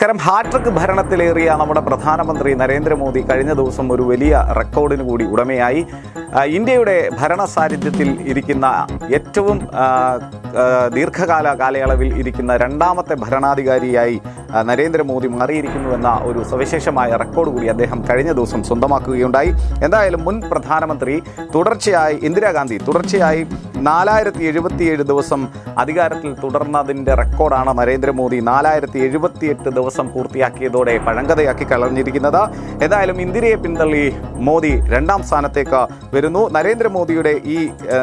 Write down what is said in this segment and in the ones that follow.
നമസ്കാരം. ഹാട്രിക് ഭരണത്തിലേറിയ നമ്മുടെ പ്രധാനമന്ത്രി നരേന്ദ്രമോദി കഴിഞ്ഞ ദിവസം ഒരു വലിയ റെക്കോർഡിന് കൂടി ഉടമയായി. ഇന്ത്യയുടെ ഭരണ സാന്നിധ്യത്തിൽ ഇരിക്കുന്ന ഏറ്റവും ദീർഘകാല കാലയളവിൽ ഇരിക്കുന്ന രണ്ടാമത്തെ ഭരണാധികാരിയായി നരേന്ദ്രമോദി മാറിയിരിക്കുന്നുവെന്ന ഒരു സവിശേഷമായ റെക്കോർഡ് കൂടി അദ്ദേഹം കഴിഞ്ഞ ദിവസം സ്വന്തമാക്കുകയുണ്ടായി. എന്തായാലും മുൻ പ്രധാനമന്ത്രി തുടർച്ചയായി ഇന്ദിരാഗാന്ധി തുടർച്ചയായി നാലായിരത്തി എഴുപത്തിയേഴ് ദിവസം അധികാരത്തിൽ തുടർന്നതിന്റെ റെക്കോർഡാണ് നരേന്ദ്രമോദി നാലായിരത്തി എഴുപത്തിയെട്ട് ദിവസം പൂർത്തിയാക്കിയതോടെ പഴങ്കഥയാക്കി കളഞ്ഞിരിക്കുന്നത്. എന്തായാലും ഇന്ദിരയെ പിന്തള്ളി മോദി രണ്ടാം സ്ഥാനത്തേക്ക് വരുന്നു. നരേന്ദ്രമോദിയുടെ ഈ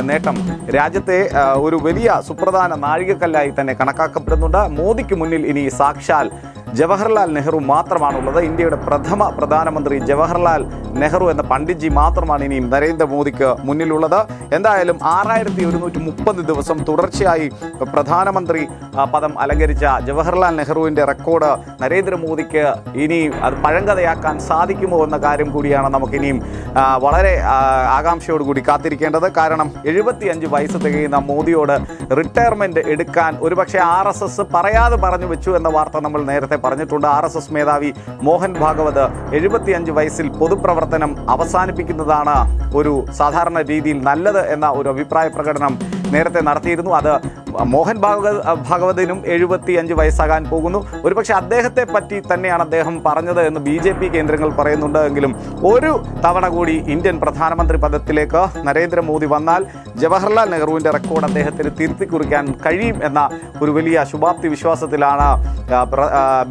നേട്ടം രാജ്യത്തെ ഒരു വലിയ സുപ്രധാന നാഴികക്കല്ലായി തന്നെ കണക്കാക്കപ്പെടുന്നുണ്ട്. മോദിക്ക് മുന്നിൽ ഇനി സാക്ഷാൽ ജവഹർലാൽ നെഹ്റു മാത്രമാണുള്ളത്. ഇന്ത്യയുടെ പ്രഥമ പ്രധാനമന്ത്രി ജവഹർലാൽ നെഹ്റു എന്ന പണ്ഡിറ്റ്ജി മാത്രമാണ് ഇനിയും നരേന്ദ്രമോദിക്ക് മുന്നിലുള്ളത്. എന്തായാലും ആറായിരത്തി ഒരുന്നൂറ്റി മുപ്പത് ദിവസം തുടർച്ചയായി പ്രധാനമന്ത്രി പദം അലങ്കരിച്ച ജവഹർലാൽ നെഹ്റുവിന്റെ റെക്കോർഡ് നരേന്ദ്രമോദിക്ക് ഇനി അത് പഴങ്കഥയാക്കാൻ സാധിക്കുമോ എന്ന കാര്യം കൂടിയാണ് നമുക്കിനിയും വളരെ ആകാംക്ഷയോടുകൂടി കാത്തിരിക്കേണ്ടത്. കാരണം എഴുപത്തിയഞ്ച് വയസ്സ് തികയുന്ന മോദിയോട് റിട്ടയർമെന്റ് എടുക്കാൻ ഒരുപക്ഷെ ആർ പറയാതെ പറഞ്ഞു വെച്ചു എന്ന വാർത്ത നമ്മൾ നേരത്തെ പറഞ്ഞിട്ടുണ്ട് ആർ എസ് എസ് മേധാവി മോഹൻ ഭാഗവത് എഴുപത്തിയഞ്ച് വയസ്സിൽ പൊതുപ്രവർത്തനം അവസാനിപ്പിക്കുന്നതാണ് ഒരു സാധാരണ രീതിയിൽ നല്ലത് എന്ന ഒരു അഭിപ്രായ പ്രകടനം നേരത്തെ നടത്തിയിരുന്നു. അത് മോഹൻ ഭാഗവ ഭാഗവതിനും എഴുപത്തി അഞ്ച് വയസ്സാകാൻ പോകുന്നു. ഒരുപക്ഷെ അദ്ദേഹത്തെ പറ്റി തന്നെയാണ് അദ്ദേഹം പറഞ്ഞത് എന്ന് ബി ജെ പി കേന്ദ്രങ്ങൾ പറയുന്നുണ്ട് എങ്കിലും ഒരു തവണ കൂടി ഇന്ത്യൻ പ്രധാനമന്ത്രി പദത്തിലേക്ക് നരേന്ദ്രമോദി വന്നാൽ ജവഹർലാൽ നെഹ്റുവിന്റെ റെക്കോർഡ് അദ്ദേഹത്തിന് തിരുത്തി കുറിക്കാൻ കഴിയും എന്ന ഒരു വലിയ ശുഭാപ്തി വിശ്വാസത്തിലാണ്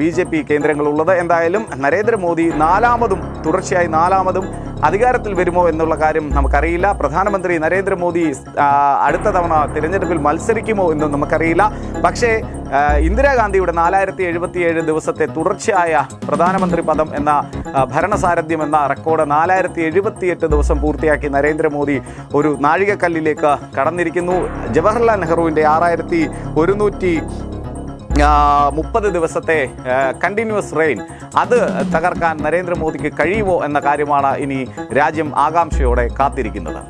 ബി ജെ പി കേന്ദ്രങ്ങളുള്ളത്. എന്തായാലും നരേന്ദ്രമോദി നാലാമതും തുടർച്ചയായി നാലാമതും അധികാരത്തിൽ വരുമോ എന്നുള്ള കാര്യം നമുക്കറിയില്ല. പ്രധാനമന്ത്രി നരേന്ദ്രമോദി അടുത്ത തവണ തിരഞ്ഞെടുപ്പിൽ മത്സരിക്കുമോ എന്നും നമുക്കറിയില്ല. പക്ഷേ ഇന്ദിരാഗാന്ധിയുടെ നാലായിരത്തി എഴുപത്തിയേഴ് ദിവസത്തെ തുടർച്ചയായ പ്രധാനമന്ത്രി പദം എന്ന ഭരണസാരഥ്യം എന്ന റെക്കോർഡ് നാലായിരത്തി എഴുപത്തിയെട്ട് ദിവസം പൂർത്തിയാക്കി നരേന്ദ്രമോദി ഒരു നാഴികക്കല്ലിലേക്ക് കടന്നിരിക്കുന്നു. ജവഹർലാൽ നെഹ്റുവിന്റെ ആറായിരത്തി ഒരുന്നൂറ്റി മുപ്പത് ദിവസത്തെ കണ്ടിന്യൂസ് റെയിൻ അത് തകർക്കാൻ നരേന്ദ്രമോദിക്ക് കഴിയുമോ എന്ന കാര്യമാണ് ഇനി രാജ്യം ആകാംക്ഷയോടെ കാത്തിരിക്കുന്നത്.